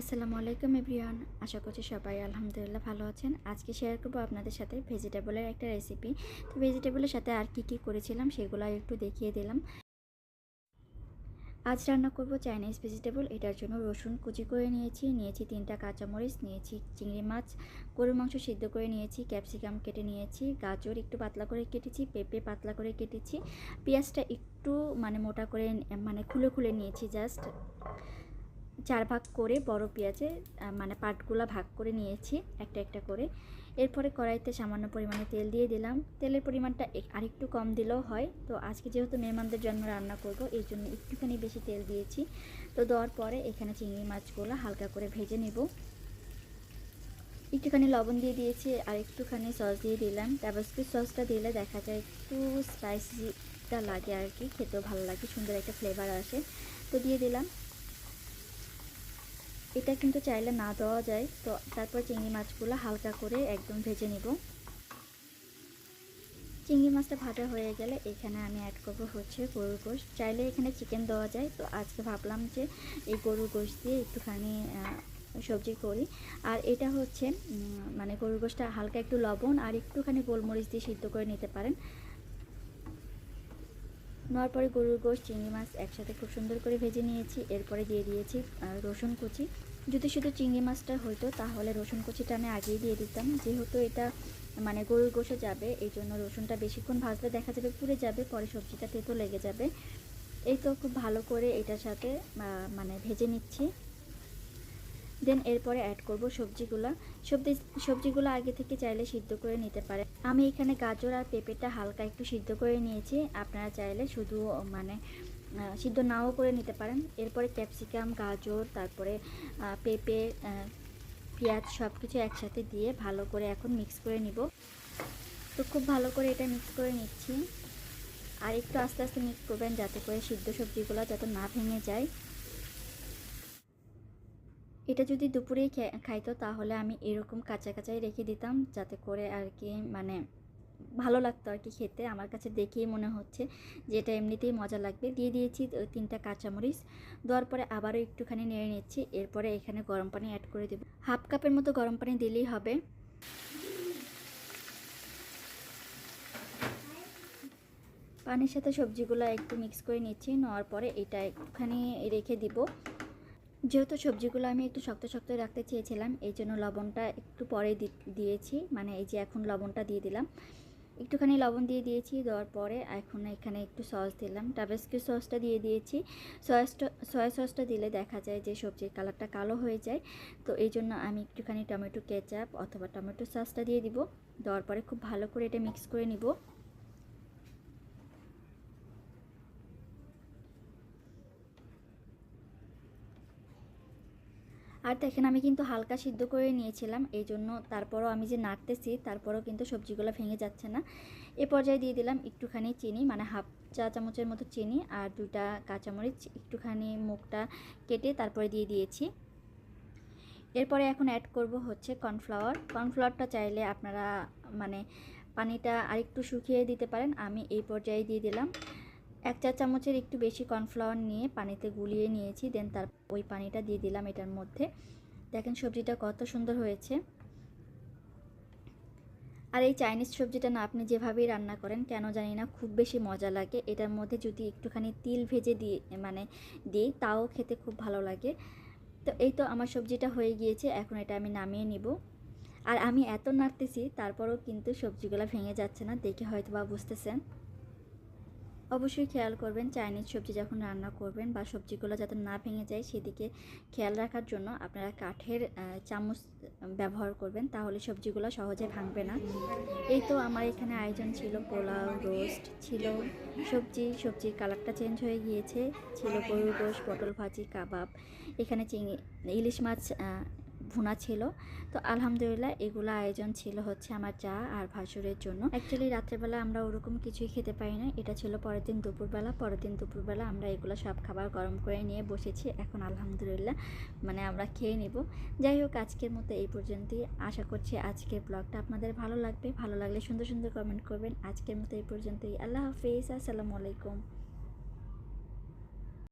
আসসালামু আলাইকুম এভরিওয়ান, আশা করছি সবাই আলহামদুলিল্লাহ ভালো আছেন। আজকে শেয়ার করব আপনাদের সাথে ভেজিটেবলের একটা রেসিপি তো ভেজিটেবলের সাথে আর কি কি করেছিলাম সেগুলো একটু দেখিয়ে দিলাম। আজ রান্না করব চাইনিজ ভেজিটেবল এটার জন্য রসুন কুচি করে নিয়েছি নিয়েছি তিনটা কাঁচামরিচ, নিয়েছি চিংড়ি মাছ, গরুর মাংস সিদ্ধ করে নিয়েছি ক্যাপসিকাম কেটে নিয়েছি, গাজর একটু পাতলা করে কেটেছি, পেঁপে পাতলা করে কেটেছি, পেঁয়াজটা একটু মানে মোটা করে মানে খুলে খুলে নিয়েছি জাস্ট চার ভাগ করে বড় পেঁয়াজে মানে পাটগুলা ভাগ করে নিয়েছি, একটা একটা করে। এরপরে কড়াইতে সামান্য পরিমাণে তেল দিয়ে দিলাম। তেলের পরিমাণটা আরেকটু কম দিলেও হয়। তো আজকে যেহেতু মেহমানদের জন্য রান্না করব, এই জন্য একটুখানি বেশি তেল দিয়েছি। তো দেওয়ার পরে এখানে চিংড়ি মাছগুলো হালকা করে ভেজে নেব। একটুখানি লবণ দিয়ে দিয়েছি, আর একটুখানি সস দিয়ে দিলাম। ট্যাবাস্কি সসটা দিলে দেখা যায় একটু স্পাইসিটা লাগে আর কি, খেতেও ভালো লাগে, সুন্দর একটা ফ্লেভার আসে। তো দিয়ে দিলাম। এটা কিন্তু চাইলে না দেওয়া যায়। তো তারপর চিংড়ি মাছগুলো হালকা করে একদম ভেজে নিব। চিংড়ি মাছটা ভাজা হয়ে গেলে এখানে আমি অ্যাড করব হচ্ছে গরুর গোশ। চাইলে এখানে চিকেন দেওয়া যায়। তো আজকে ভাবলাম যে এই গরুর গোশ দিয়ে একটুখানি সবজি করি। আর এটা হচ্ছে মানে গরুর গোশটা হালকা একটু লবণ আর একটুখানি গোলমরিচ দিয়ে সিদ্ধ করে নিতে পারেন। নেওয়ার পরে গরুর গোশ, চিংড়ি মাছ একসাথে খুব সুন্দর করে ভেজে নিয়েছি। এরপরে দিয়ে দিয়েছি রসুন কুচি। যদি শুধু চিংড়ি মাছটা হইতো, তাহলে রসুন কুচিটা আমি আগেই দিয়ে দিতাম। যেহেতু এটা মানে গরুর গোশে যাবে, এই জন্য রসুনটা বেশিক্ষণ ভাজলে দেখা যাবে পুড়ে যাবে, পরে সবজিটা তেতো লেগে যাবে। এই তো খুব ভালো করে এটার সাথে মানে ভেজে নিচ্ছি। দেন এরপরে অ্যাড করব সবজিগুলো। সবজি, সবজিগুলো আগে থেকে চাইলে সিদ্ধ করে নিতে পারে আমি এখানে গাজর আর পেঁপেটা হালকা একটু সিদ্ধ করে নিয়েছি। আপনারা চাইলে শুধু মানে সিদ্ধ নাও করে নিতে পারেন। এরপরে ক্যাপসিকাম, গাজর, তারপরে পেঁপে পেঁয়াজ সব কিছু একসাথে দিয়ে ভালো করে এখন মিক্স করে নিব। তো খুব ভালো করে এটা মিক্স করে নিচ্ছি। আর একটু আস্তে আস্তে মিক্স করবেন যাতে করে সিদ্ধ সবজিগুলো যাতে না ভেঙে যায়। এটা যদি দুপুরেই খাইতো তাহলে আমি এরকম কাঁচা কাঁচাই রেখে দিতাম যাতে করে আর কি মানে ভালো লাগতো আর কি খেতে। আমার কাছে দেখেই মনে হচ্ছে যে এটা এমনিতেই মজা লাগবে। দিয়ে দিয়েছি তিনটা কাঁচামরিচ। দেওয়ার পরে আবারও একটুখানি নেড়ে নিচ্ছি। এরপরে এখানে গরম পানি অ্যাড করে দেব। হাফ কাপের মতো গরম পানি দিলেই হবে। পানির সাথে সবজিগুলো একটু মিক্স করে নিচ্ছি। নেওয়ার পরে এটা একটুখানি রেখে দিব। যেহেতু সবজিগুলো আমি একটু শক্ত শক্ত রাখতে চেয়েছিলাম, এই জন্য লবণটা একটু পরে দিয়েছি। মানে এই যে এখন লবণটা দিয়ে দিলাম। একটুখানি লবণ দিয়ে দিয়েছি, দেওয়ার পরে এখন এখানে একটু সস দিলাম। টাবেস্কি সসটা দিয়ে দিয়েছি। সয়াসটা সয়া সসটা দিলে দেখা যায় যে সবজির কালারটা কালো হয়ে যায়। তো এই জন্য আমি একটুখানি টমেটো কেচাপ অথবা টমেটো সসটা দিয়ে দিব। দেওয়ার পরে খুব ভালো করে এটা মিক্স করে নিব। আর দেখেন আমি কিন্তু হালকা সিদ্ধ করে নিয়েছিলাম এই জন্য তারপরও আমি যে নাড়তেছি তারপরও কিন্তু সবজিগুলো ভেঙে যাচ্ছে না। এ পর্যায়ে দিয়ে দিলাম একটুখানি চিনি মানে হাফ চা চামচের মতো চিনি আর দুইটা কাঁচামরিচ, একটুখানি মুখটা কেটে তারপরে দিয়ে দিয়েছি। এরপরে এখন অ্যাড করব হচ্ছে কর্নফ্লাওয়ার কর্নফ্লাওয়ারটা চাইলে আপনারা মানে পানিটা আরেকটু শুকিয়ে দিতে পারেন, আমি এই পর্যায়ে দিয়ে দিলাম। এক চা চামচের একটু বেশি কর্নফ্লাওয়ার নিয়ে পানিতে গুলিয়ে নিয়েছি, দেন তার ওই পানিটা দিয়ে দিলাম এটার মধ্যে। দেখেন সবজিটা কত সুন্দর হয়েছে। আর এই চাইনিজ সবজিটা না, আপনি যেভাবেই রান্না করেন, কেন জানি না, খুব বেশি মজা লাগে। এটার মধ্যে যদি একটুখানি তিল ভেজে দিয়ে মানে দিই, তাও খেতে খুব ভালো লাগে। তো এই তো আমার সবজিটা হয়ে গিয়েছে, এখন এটা আমি নামিয়ে নিব। আর আমি এত নাড়তেছি, তারপরেও কিন্তু সবজিগুলো ভেঙে যাচ্ছে না, দেখে হয়তো বা বুঝতেছেন। অবশ্যই খেয়াল করবেন চাইনিজ সবজি যখন রান্না করবেন বা সবজিগুলো যাতে না ভেঙে যায় সেদিকে খেয়াল রাখার জন্য আপনারা কাঠের চামচ ব্যবহার করবেন তাহলে সবজিগুলো সহজে ভাঙবে না। এই তো আমার এখানে আয়োজন ছিল পোলাও, রোস্ট ছিল সবজি, সবজির কালারটা চেঞ্জ হয়ে গিয়েছে। ছিল গরুর রোস্ট পটল ভাজি, কাবাব, এখানে চিংড়ি, ইলিশ মাছ ভুনা ছিল। তো আলহামদুলিল্লাহ এগুলো আয়োজন ছিল হচ্ছে আমার চা আর ভাসুরের জন্য। অ্যাকচুয়ালি রাত্রেবেলা আমরা ওরকম কিছুই খেতে পারি না। এটা ছিল পরের দিন দুপুরবেলা। পরের দিন দুপুরবেলা আমরা এগুলো সব খাবার গরম করে নিয়ে বসেছি। এখন আলহামদুলিল্লাহ মানে আমরা খেয়ে নিব। যাই হোক, আজকের মতো এই পর্যন্তই। আশা করছি আজকের ব্লগটা আপনাদের ভালো লাগবে। ভালো লাগলে সুন্দর সুন্দর কমেন্ট করবেন। আজকের মতো এই পর্যন্তই। আল্লাহ হাফিজ। আসসালামু আলাইকুম।